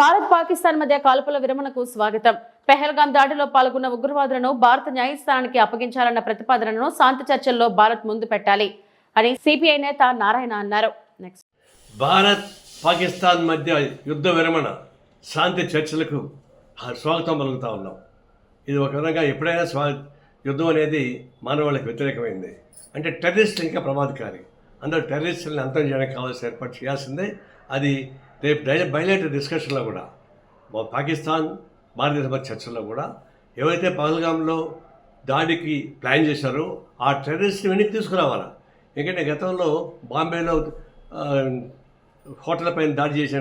భారత్ పాకిస్తాన్ మధ్య కాల్పుల విరమణకు స్వాగతం. పెహల్గాం దాడిలో పాల్గొన్న ఉగ్రవాదులను భారత న్యాయస్థానానికి అప్పగించాలన్న ప్రతిపాదనను శాంతి చర్చల్లో భారత్ ముందు పెట్టాలి అని సిపిఐ నేత నారాయణ అన్నారు. నెక్స్ట్ భారత్ పాకిస్తాన్ మధ్య యుద్ధ విరమణ శాంతి చర్చలకు స్వాగతం పలుకుతా ఉన్నాం. ఇది ఒక విధంగా ఎప్పుడైనా స్వా యుద్ధం అనేది మానవాళికి వ్యతిరేకమైంది. అంటే టెర్రరిస్టులు ఇంకా ప్రమాదకారి. అందరూ టెర్రరిస్టులను అంతం చేయడానికి కావాల్సిన ఏర్పాటు చేయాల్సిందే. అది రేపు డై- బయలేటర్ డిస్కషన్లో కూడా మా పాకిస్తాన్ భారతదేశ మధ్య చర్చల్లో కూడా ఏవైతే పహల్గాంలో దాడికి ప్లాన్ చేశారో ఆ టెర్రరిస్ట్ని వెనక్కి తీసుకురావాలా? ఎందుకంటే గతంలో బాంబేలో హోటల్ పైన దాడి చేసిన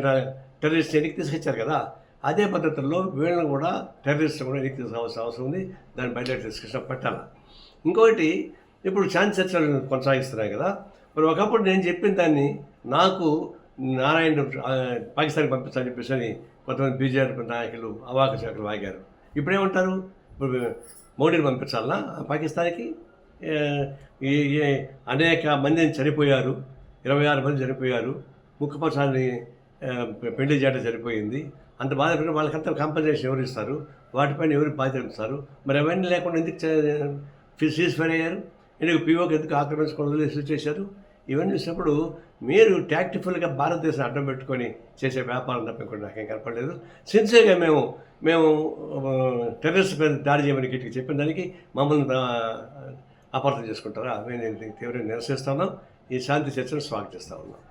టెర్రరిస్ట్ వెనక్కి తీసుకొచ్చారు కదా అదే పద్ధతుల్లో వీళ్ళని కూడా టెర్రరిస్ట్ కూడా వెనక్కి తీసుకోవాల్సిన అవసరం ఉంది. దాన్ని బయట డిస్కషన్ పెట్టాలి? ఇంకొకటి ఇప్పుడు ఛాన్స్ చర్చలు కొనసాగిస్తున్నాయి కదా మరి ఒకప్పుడు నేను చెప్పిన దాన్ని నాకు నారాయణ పాకిస్తాన్కి పంపిస్తానని చెప్పేసి అని కొంతమంది బీజేపీ నాయకులు అవాక శాఖలు వాగారు. ఇప్పుడేమంటారు ఇప్పుడు మోడీని పంపించాలా? పాకిస్తాన్కి? ఈ అనేక మందిని చనిపోయారు. ఇరవై ఆరు మంది చనిపోయారు. ముక్కుపసాన్ని పెళ్ళి చేయడం జరిపోయింది అంత బాధపడిన వాళ్ళకంతా కాంపన్సేషన్ ఎవరు ఇస్తారు వాటిపైన ఎవరు బాధ్యతారు మరి అవన్నీ లేకుండా ఎందుకు సీజ్ ఫైర్ అయ్యారు? ఎందుకు పీఓకి ఎందుకు ఆక్రమించుకోవడం వదిలేసి చేశారు ఇవన్నీ చూసినప్పుడు మీరు ట్యాక్టిఫుల్గా భారతదేశం అడ్డం పెట్టుకొని చేసే వ్యాపారం తప్ప ఇంకోటి నాకేం కనపడలేదు. సిన్సియర్గా మేము మేము టెర్రరిస్ట్ మీద దాడి చేయమని గట్టిగా చెప్పిన దానికి మమ్మల్ని అపార్థం చేసుకుంటారా? మేము తీవ్రంగా నిరసిస్తున్నాం ఈ శాంతి చర్చను స్వాగతిస్తూ ఉన్నాం.